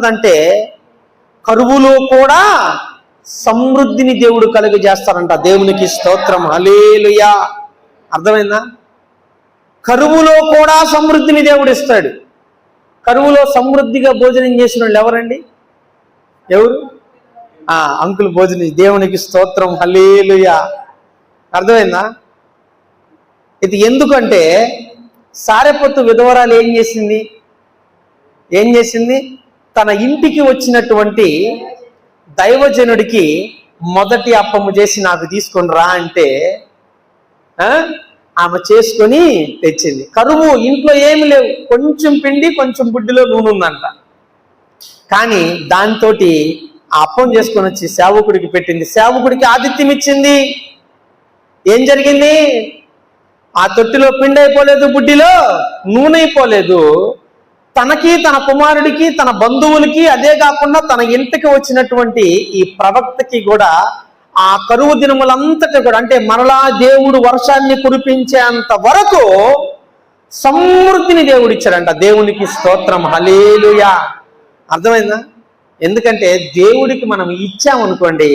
ఉంటుందంటే కరువులో కూడా సమృద్ధిని దేవుడు కలుగజేస్తారంట దేవునికి స్తోత్రం. హలేలుయా అర్థమైందా? కరువులో కూడా సమృద్ధిని దేవుడు ఇస్తాడు. కరువులో సమృద్ధిగా భోజనం చేసిన వాళ్ళు ఎవరండి? ఎవరు? ఆ అంకుల్ భోజనం దేవునికి స్తోత్రం. హలేలుయా అర్థమైందా? ఇది ఎందుకంటే సారెపొత్తు విధవరాలు ఏం చేసింది? ఏం చేసింది? తన ఇంటికి వచ్చినటువంటి దైవజనుడికి మొదటి అప్పము చేసి నాకు తీసుకొని రా అంటే ఆమె చేసుకొని తెచ్చింది. కరువు ఇంట్లో ఏమి లేవు. కొంచెం పిండి కొంచెం బుడ్డిలో నూనె ఉందంట. కానీ దాంతో ఆ అప్పం చేసుకొని వచ్చి సేవకుడికి పెట్టింది. సేవకుడికి ఆతిథ్యం ఇచ్చింది. ఏం జరిగింది? ఆ తొట్టిలో పిండి అయిపోలేదు బుడ్డిలో నూనె అయిపోలేదు. తనకి తన కుమారుడికి తన బంధువులకి అదే కాకుండా తన ఇంటికి వచ్చినటువంటి ఈ ప్రవక్తకి కూడా ఆ కరువు దినములంతటి కూడా అంటే మరలా దేవుడు వర్షాన్ని కురిపించేంత వరకు సమృద్ధిని దేవుడిచ్చాడంట దేవునికి స్తోత్రం. హలేలుయా అర్థమైందా? ఎందుకంటే దేవుడికి మనం ఇచ్చామనుకోండి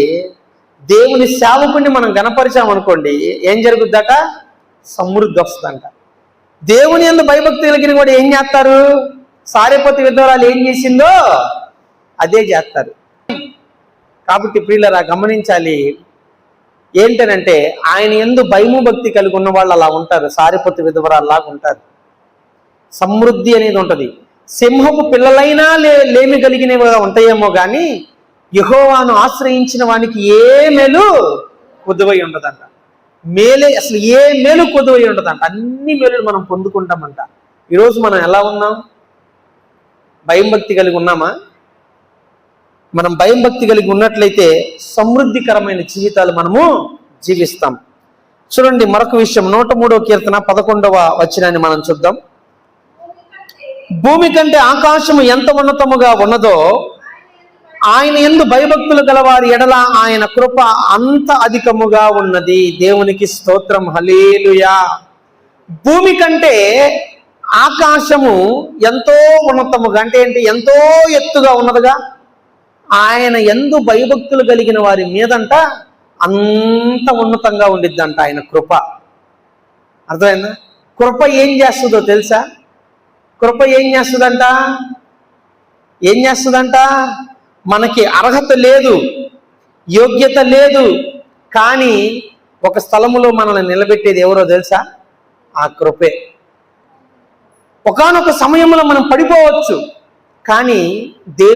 దేవుని సేవకుని మనం గణపరిచామనుకోండి ఏం జరుగుద్దట? సమృద్ధి వస్తుందంట. దేవుని ఎందు భయభక్తులకి కూడా ఏం చేస్తారు? సారేపతి విధవరాలు ఏం చేసిందో అదే చేస్తారు. కాబట్టి ప్రియులరా గమనించాలి. ఏంటనంటే ఆయన ఎందు భయము భక్తి కలిగి ఉన్న వాళ్ళు అలా ఉంటారు. సారిపతి విధవరాల్లాగా ఉంటారు. సమృద్ధి అనేది ఉంటుంది. సింహపు పిల్లలైనా లే లేమి కలిగినవిగా ఉంటాయేమో కానీ యహోవాను ఆశ్రయించిన వానికి ఏ మేలు కొద్దువై ఉండదంట. మేలే అసలు ఏ మేలు కొద్దువై ఉండదంట. అన్ని మేలు మనం పొందుకుంటామంట. ఈరోజు మనం ఎలా ఉన్నాం? భయం భక్తి కలిగి ఉన్నామా? మనం భయం భక్తి కలిగి ఉన్నట్లయితే సమృద్ధికరమైన జీవితాలు మనము జీవిస్తాం. చూడండి మరొక విషయం నూట మూడవ కీర్తన పదకొండవ వచనాన్ని మనం చూద్దాం. భూమి కంటే ఆకాశము ఎంత ఉన్నతముగా ఉన్నదో ఆయన ఎందు భయభక్తులు గలవారి ఎడల ఆయన కృప అంత అధికముగా ఉన్నది. దేవునికి స్తోత్రం. హలేలుయా భూమి కంటే ఆకాశము ఎంతో ఉన్నతముగా అంటే ఏంటి? ఎంతో ఎత్తుగా ఉన్నదిగా. ఆయన ఎందు భయభక్తులు కలిగిన వారి మీదంట అంత ఉన్నతంగా ఉండిద్దంట ఆయన కృప. అర్థమైందా? కృప ఏం చేస్తుందో తెలుసా? కృప ఏం చేస్తుందంట? ఏం చేస్తుందంట? మనకి అర్హత లేదు యోగ్యత లేదు కానీ ఒక స్థలములో మనల్ని నిలబెట్టేది ఎవరో తెలుసా? ఆ కృపే. ఒకానొక సమయంలో మనం పడిపోవచ్చు. కానీ దేవుడు